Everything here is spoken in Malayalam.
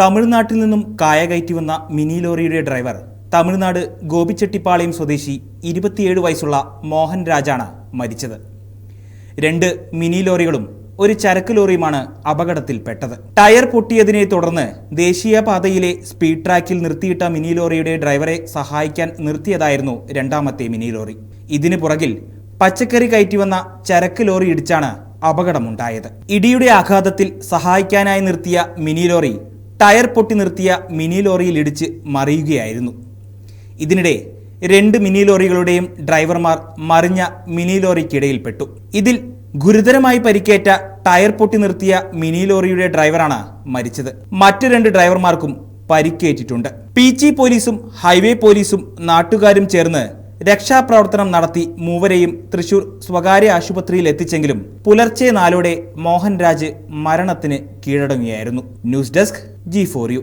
തമിഴ്നാട്ടിൽ നിന്നും കായ കയറ്റി വന്ന മിനി ലോറിയുടെ ഡ്രൈവർ തമിഴ്നാട് ഗോപിച്ചെട്ടിപ്പാളയം സ്വദേശി ഇരുപത്തിയേഴ് വയസ്സുള്ള മോഹൻ രാജാണ് മരിച്ചത്. രണ്ട് മിനി ലോറികളും ഒരു ചരക്ക് ലോറിയുമാണ് അപകടത്തിൽപ്പെട്ടത്. ടയർ പൊട്ടിയതിനെ തുടർന്ന് ദേശീയപാതയിലെ സ്പീഡ് ട്രാക്കിൽ നിർത്തിയിട്ട മിനി ലോറിയുടെ ഡ്രൈവറെ സഹായിക്കാൻ നിർത്തിയതായിരുന്നു രണ്ടാമത്തെ മിനി ലോറി. ഇതിനു പുറകിൽ പച്ചക്കറി കയറ്റി വന്ന ചരക്ക് ലോറി ഇടിച്ചാണ് അപകടമുണ്ടായത്. ഇടിയുടെ ആഘാതത്തിൽ സഹായിക്കാനായി നിർത്തിയ മിനി ലോറി ടയർ പൊട്ടി നിർത്തിയ മിനി ലോറിയിൽ ഇടിച്ച് മറിയുകയായിരുന്നു. ഇതിനിടെ രണ്ട് മിനി ലോറികളുടെയും ഡ്രൈവർമാർ മറിഞ്ഞ മിനി ലോറിക്കിടയിൽപ്പെട്ടു. ഇതിൽ ഗുരുതരമായി പരിക്കേറ്റ ടയർ പൊട്ടി നിർത്തിയ മിനി ലോറിയുടെ ഡ്രൈവറാണ് മരിച്ചത്. മറ്റു രണ്ട് ഡ്രൈവർമാർക്കും പരിക്കേറ്റിട്ടുണ്ട്. പീച്ചി പോലീസും ഹൈവേ പോലീസും നാട്ടുകാരും ചേർന്ന് രക്ഷാപ്രവർത്തനം നടത്തി മൂവരെയും തൃശൂർ സ്വകാര്യ ആശുപത്രിയിൽ എത്തിച്ചെങ്കിലും പുലർച്ചെ നാലോടെ മോഹൻരാജ് മരണത്തിന് കീഴടങ്ങുകയായിരുന്നു. News desk G four U.